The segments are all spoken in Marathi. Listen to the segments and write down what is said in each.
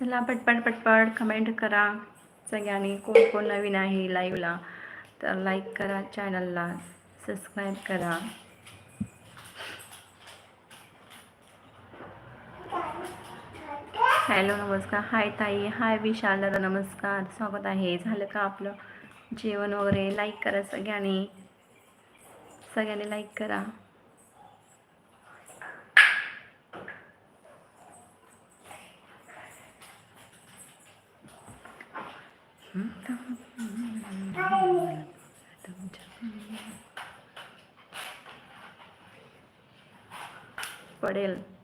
चला पटपट पटपट कमेंट करा. सगळ्यांनी कोण कोण नवीन आहे लाईव्हला तर लाईक करा चॅनलला सबस्क्राईब करा. हॅलो नमस्कार. हाय ताई. हाय विशाल दादा नमस्कार. स्वागत आहे. झालं का आपलं जेवण वगैरे? लाईक करा सगळ्यांनी. सगळ्यांनी लाईक करा. पडेल नमस्कार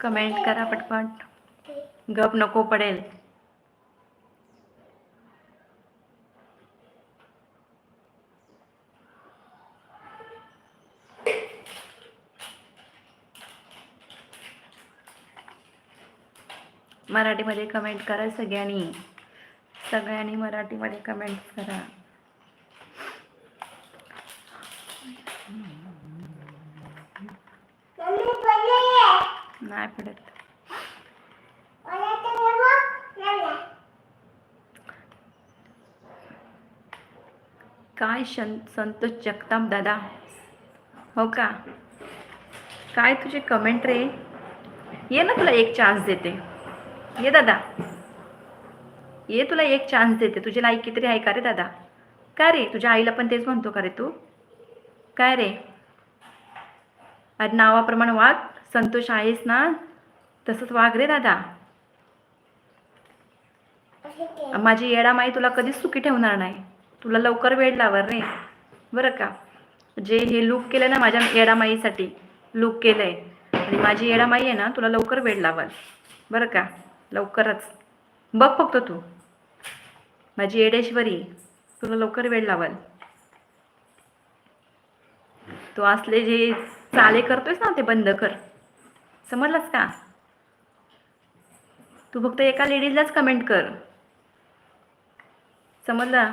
कमेंट करा पटपट. गप नको पडेल. मराठीमध्ये कमेंट करा सगळ्यांनी. सगळ्यांनी मराठीमध्ये कमेंट करा. काय पडत काय संतोष जगताप दादा? हो का? काय तुझे कमेंट रे? ये ना तुला एक चान्स देते. ये दादा. ये तुला एक चान्स देते. तुझी लाईक किती आहे का रे दादा? काय रे? तुझ्या आईला पण तेच म्हणतो का रे तू? काय रे? अरे नावाप्रमाणे वाघ. संतोष आहेस ना? तसंच वाघ रे दादा. माझी येडामाई तुला कधीच सुखी ठेवणार नाही. तुला लवकर वेळ लावर रे. बरं का? जे हे लूक केलं ना माझ्या येडामाईसाठी लूक केलं आहे आणि माझी येडामाई आहे ना तुला लवकर वेळ लावल बरं का? लवकरच. बघ फक्त तू. माझी येडेश्वरी तुला लवकर वेळ लावल. तू असले जे चाले करतोयस ना ते बंद कर. समजलास का? तू फक्त एका लेडीजलाच कमेंट कर. समजलं?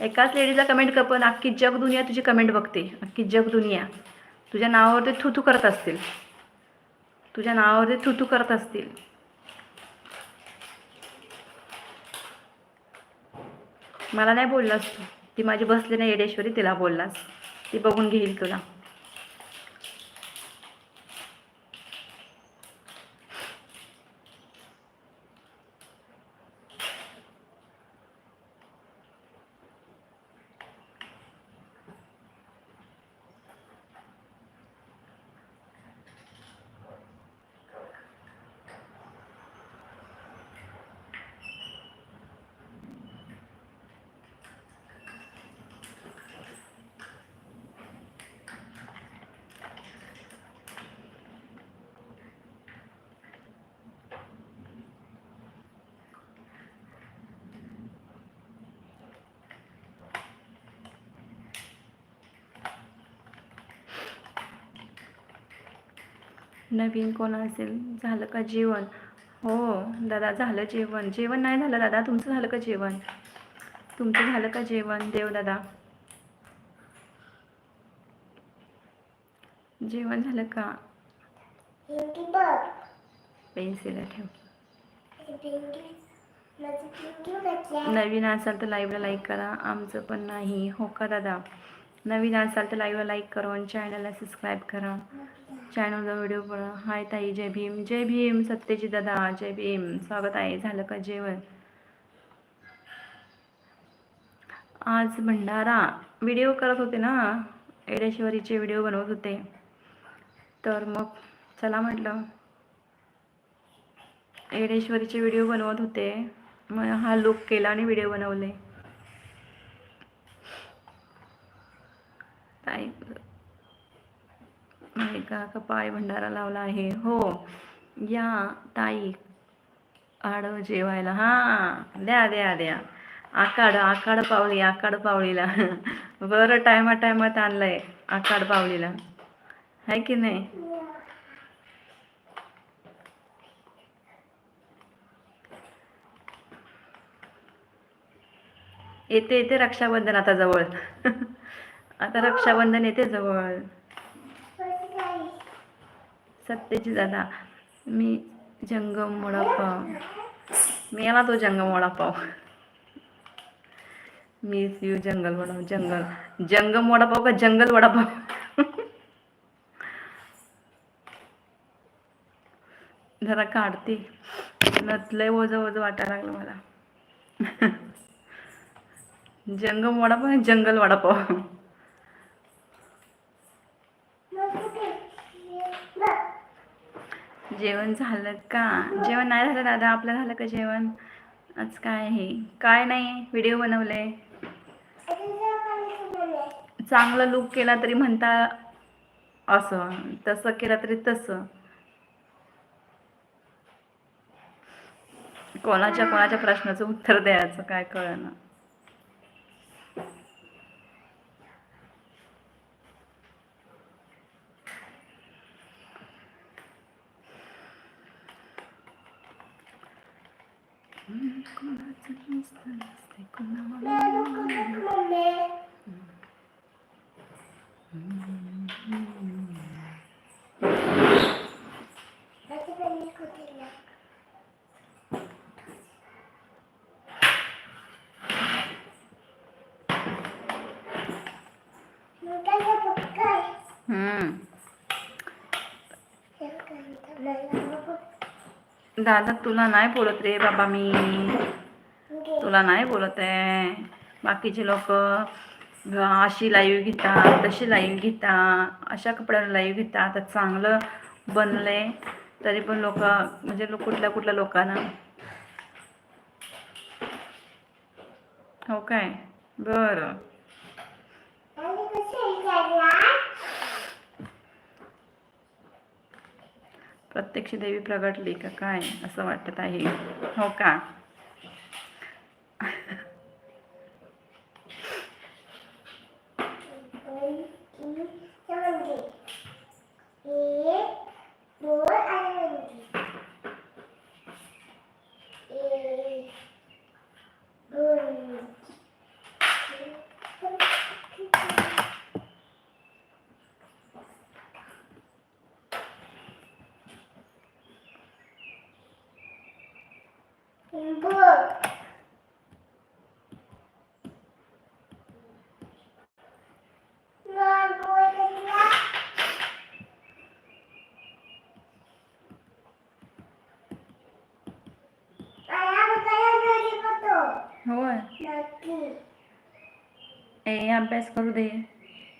एकाच लेडीजला कमेंट कर पण अख्खी जग दुनिया तुझी कमेंट बघते. अख्खी जग दुनिया. तुझ्या नावावरती थुथू करत असतील. तुझ्या नावावरती थुथू करत असतील. मला नाही बोललास तू. ती माझी बसली ना येडेश्वरी तिला बोललास. ती बघून घेईल तुला. नवीन कोण असेल? झालं का जेवण? हो दादा झालं जेवण. जेवण नाही झालं दादा तुमचं झालं का जेवण? तुमचं झालं का जेवण देव दादा? जेवण झालं का? पेन्सिल ठेव. नवीन असाल तर लाईव्हला लाईक करा. आमचं पण नाही. हो का दादा? नवीन असाल तर लाईव्हला लाईक करून चॅनलला सबस्क्राईब करा. चॅनलचा व्हिडिओ बघा हाय ताई जय भीम जय भीम सत्यजी दादा जय भीम. स्वागत आहे झालं का जेवण? आज भंडारा. व्हिडिओ करत होते ना एडेश्वरीचे व्हिडिओ बनवत होते. तर मग चला म्हटलं एडेश्वरीचे व्हिडिओ बनवत होते. मग हा लुक केला आणि व्हिडिओ बनवले. ताई का? कपाळी भंडारा लावला आहे? हो. या ताई. आडव जेवायला. हां द्या द्या द्या. आकाड आकाड पावली आकाड पावलीला. बरं टायमा टायमात आणलंय आकाड पावलीला. आहे की नाही? येते येते रक्षाबंधन आता जवळ. आता रक्षाबंधन येते जवळ. सत्तेची दादा मी जंगम वडापाव. मी आला तो जंगम वडापाव. मी यू जंगल वडापाव जंगल. जंगम वडापाव का जंगल वडापाव? जरा काढते. नतलंय वज वज वाटायला लागलं मला. जंगम वडापाव जंगल वडापाव. जेवण झालं का? जेवण नाही झालं दादा आपलं झालं का जेवण? आज काय आहे? काय नाही व्हिडिओ बनवले चांगला लुक केला तरी म्हणता असं तसं केलं तरी तसं. कोणाच्या कोणाच्या प्रश्नाचं उत्तर द्यायचं काय このなにこんな次にすね。こんなもの。दादा तुला नाही बोलत रे बाबा मी. तुला नाही बोलत आहे. बाकीचे लोक अशी लाईव्ह घेतात तशी लाईव्ह घेतात अशा कपड्यावर लाईव्ह घेतात. आता चांगलं बनले तरी पण म्हणजे लोक म्हणजे लो- कुठल्या कुठल्या लोकांना. हो काय? बरं. प्रत्यक्ष देवी प्रगटली का काय असं वाटत आहे. हो का? होय. ए अभ्यास करू दे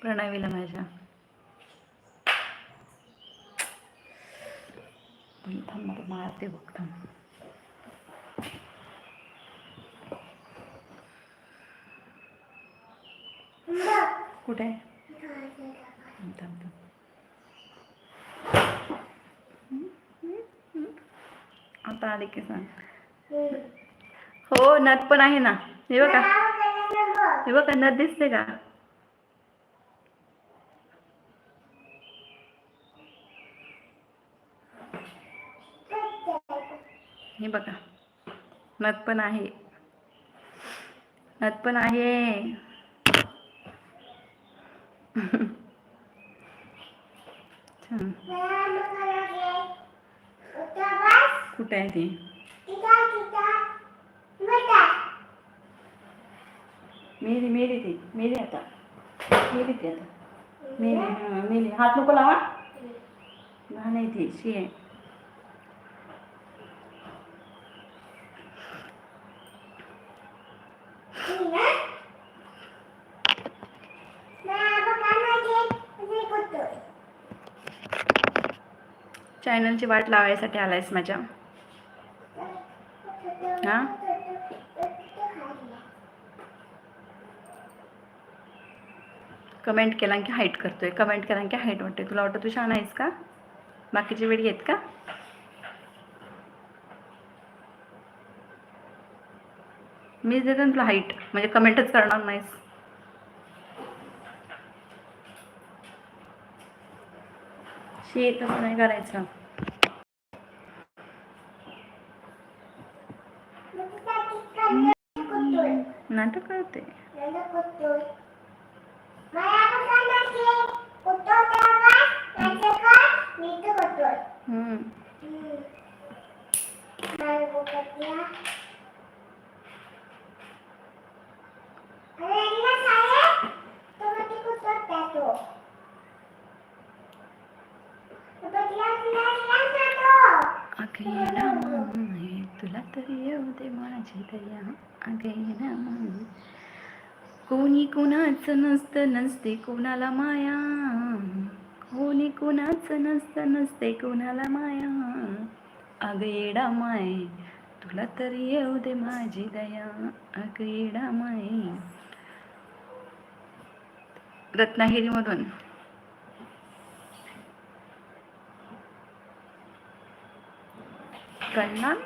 प्रणावीला माझ्या. थांब मारते बघ थांब. कुठे आहे? थांब आता आले की सांग. हो नथ पण आहे ना. हे बघा. हे बघा नथ दिसते का? हे बघा. नथ पण आहे. नथ पण आहे. छान. कुठे आहे ती? मेली मेली ती. मेली आता. मेली ती आता. मेली हां मेली. हात नको लावा. आहे ती. शी आहे. चॅनलची वाट लावायसाठी आलायस माझ्या. हा कमेंट केला की हाईट करतोय. कमेंट केला की हाईट वाटते तुला वाटतं तू छान आहेस का? बाकीचे वेळी आहेत का? मीच देते ना तुला हाईट म्हणजे कमेंटच करणार नाहीस. शी तसं नाही करायचं. नाटक करते हम्म. अगे रामाय, तुला तरी येऊ दे माझी दया अगे रामाय. कोणी कुणाचं नसतं नसते कोणाला माया कोणी कुणाचं नसतं नसते कोणाला माया. अग येडा माय तुला तरी येऊ दे माझी दया. अग येडा माय. रत्नागिरीमधून. कळणार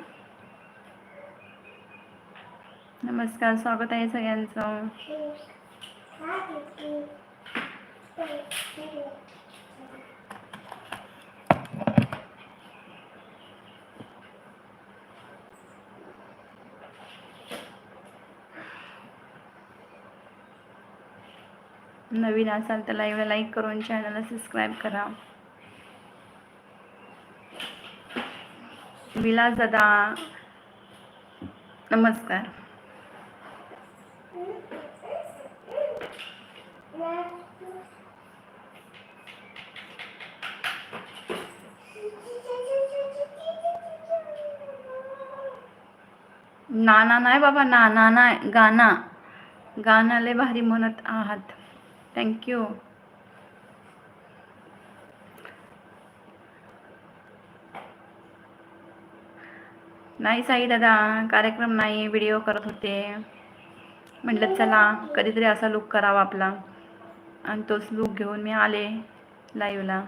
नमस्कार स्वागत आहे सगळ्यांचं. नवीन असाल तर लाईव्हला लाईक करून चॅनलला सबस्क्राईब करा. विलास दादा नमस्कार. नाना नाही बाबा नाना नाही गाना गाणं लय भारी म्हणत आहात. थँक्यू नाही साई दादा कार्यक्रम नाही व्हिडिओ करत होते. म्हटलं चला कधीतरी असा लुक करावा आपला. आणि तोच लुक घेऊन मी आले लाईव्हला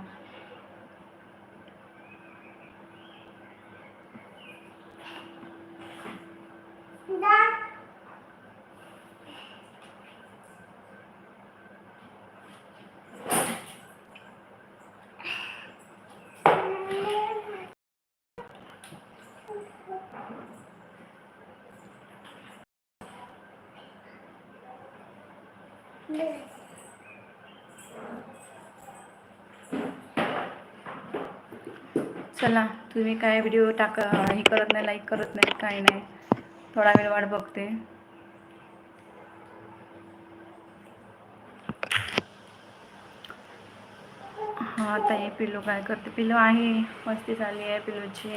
चला तुम्ही काय व्हिडिओ टाक हे करत नाही लाईक करत नाही काय नाही. थोडा वेळ वाट बघते. हा ताई पिल्लू काय करते? पिल्लू आहे मस्ती झाली आहे पिल्लूची.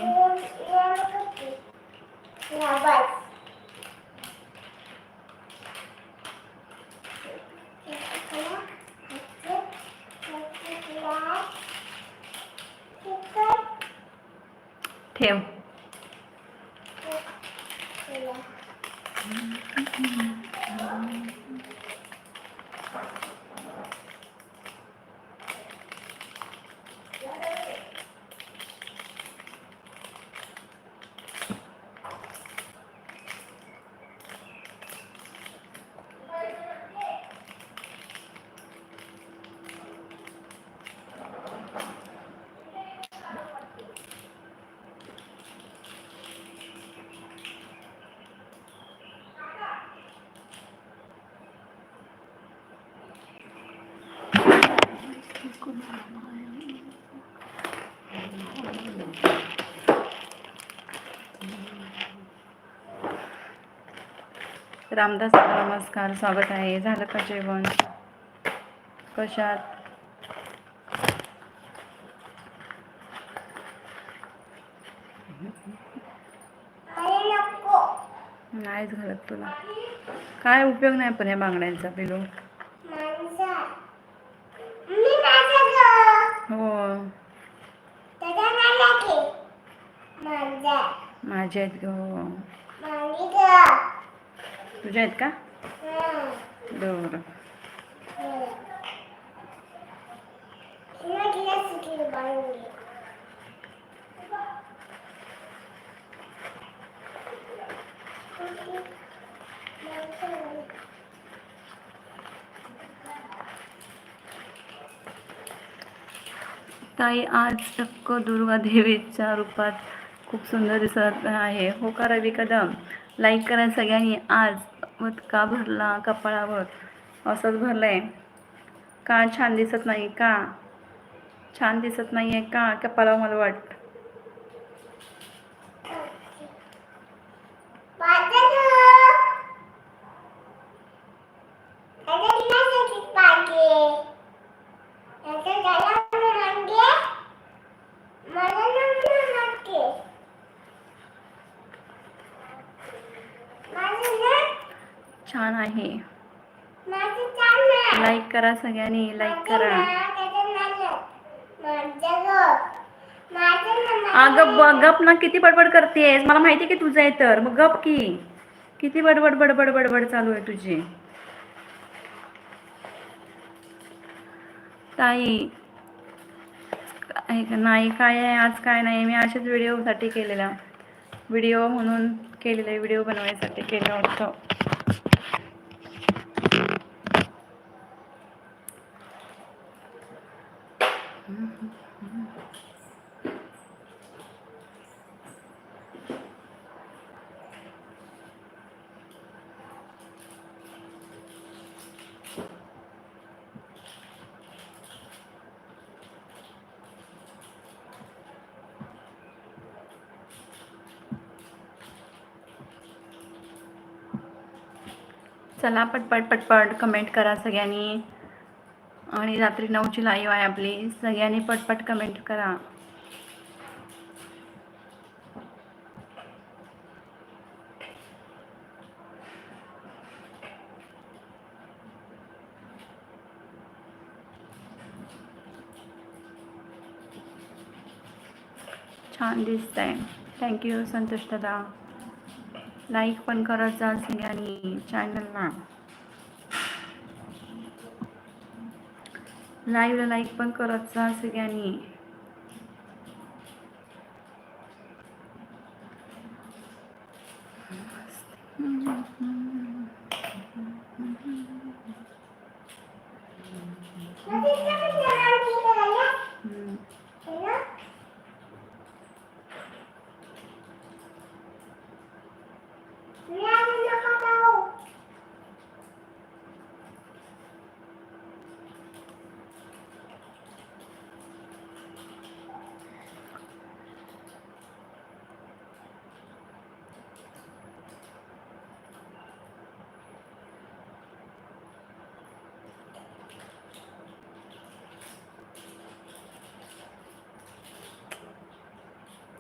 रामदास नमस्कार स्वागत आहे. झालं का जेवण? कशात? नाहीच घालत तुला. काय उपयोग नाही पण या बांगड्यांचा पिलो? हो. माझ्या. आहेत ग तुझ्या आहेत का? बरं. ताई आज चक्क दुर्गा देवीच्या रूपात खूप सुंदर दिसत आहे. हो का रवी कदम लाईक करा सगळ्यांनी आज मत का भरला कपाळावर. असंच भरलं आहे का छान दिसत नाही का? छान दिसत नाही आहे का? कपाळावर मला वाट. छान आहे. लाईक करा सगळ्यांनी लाईक करा. अगं गप ना किती बडबड करतेस? मला माहिती आहे की तुझं आहे तर. मग गप की. किती बडबड बडबड बडबड चालू आहे तुझी? ताई. नाही काय आहे? आज काय नाही? मी अशाच व्हिडिओसाठी केलेला व्हिडिओ म्हणून केलेलं व्हिडिओ बनवायसाठी केलं होतं. चला पटपट पटपट कमेंट करा सगळ्यांनी. आणि रात्री नऊची लाईव्ह आहे आपली. सगळ्यांनी पटपट कमेंट करा. छान दिसत आहे थँक्यू संतोष दादा. लाईक पण करत जा सगळ्यांनी चॅनलला लाईव्हला लाईक पण करत जा सगळ्यांनी हम्म. पाऊस यायला लागला आता.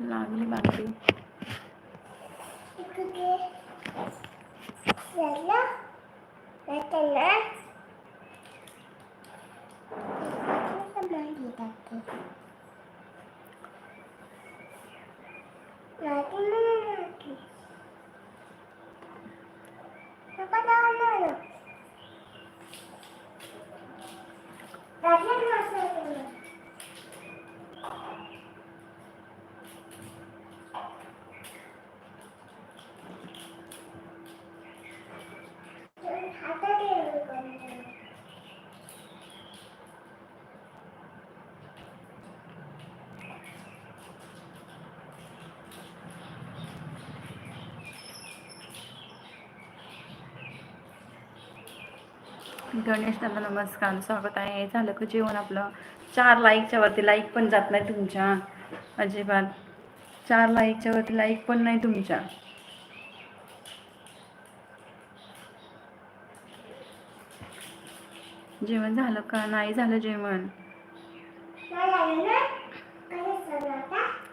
लागली बाकी गणेश गणेश त्यांना नमस्कार स्वागत आहे. झालं का जेवण आपलं? चार लाईकच्या वरती लाईक पण जात नाही तुमच्या. अजिबात. चार लाईकच्या वरती लाईक पण नाही तुमच्या. जेवण झालं का? नाही झालं जेवण.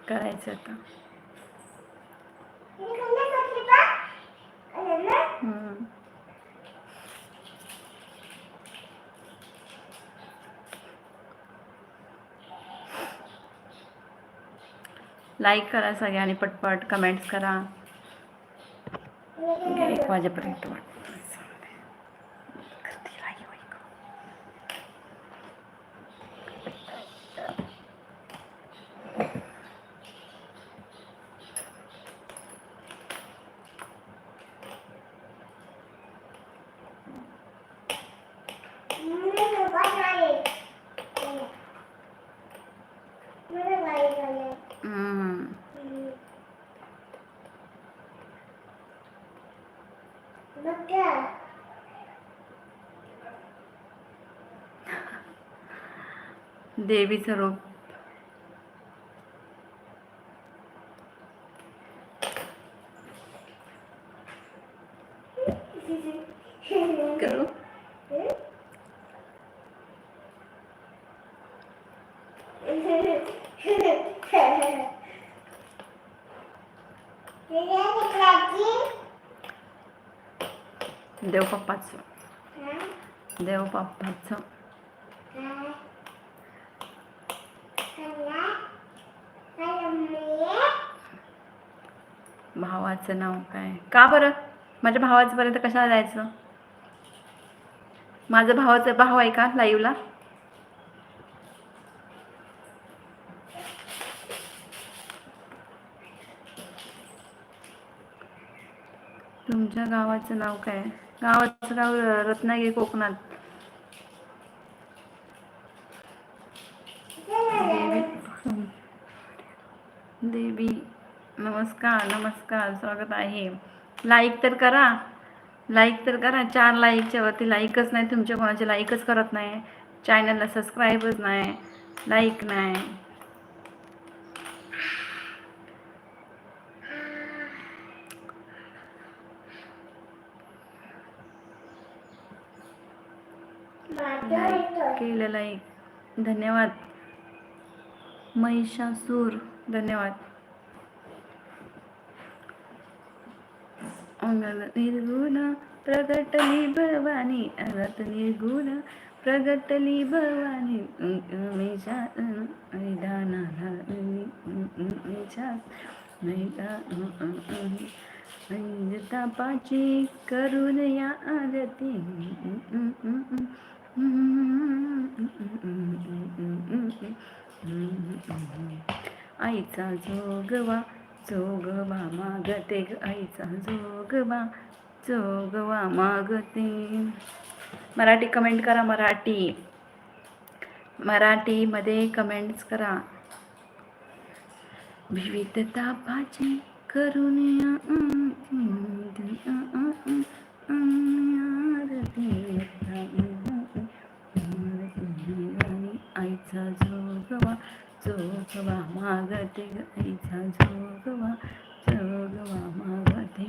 करायचं आता. लाईक करा सगळ्यांनी पटपट कमेंट्स करा. एक वाजेपर्यंत वाट करते राही बाई गं. हम्म. देवीचं रूप. करू? पप्पाचं देव पप्पाचं भावाचं नाव काय? का बरं? माझ्या भावाचं पर्यंत कशाला जायचं? माझं भावाचं भाव आहे का लाईव्हला तुमच्या गावाचं नाव काय? गावाचं गाव रत्नागिरी कोकणात. देवी देवी नमस्कार नमस्कार स्वागत आहे. लाईक तर करा. लाईक तर करा. चार लाईकच्या वरती लाईकच नाही तुमच्या कोणाचे लाईकच करत नाही. चॅनलला सबस्क्राईबच नाही. लाईक नाही. केलेला केलं धन्यवाद महिषासूर धन्यवाद अंगल निर्गुण प्रगटली भवानी अंगत निर्गुण प्रगटली भवानी मेषा मैदाना तापाची करून या आरती आईचा जोगवा जोगवा मागते ग आईचा जोगवा जोगवा मागते मराठी कमेंट करा मराठी मराठीमध्ये कमेंट्स करा विविध तापाची करून या आईचा जोगवा जोगवा मागते आईचा जोगवा जोगवा मागते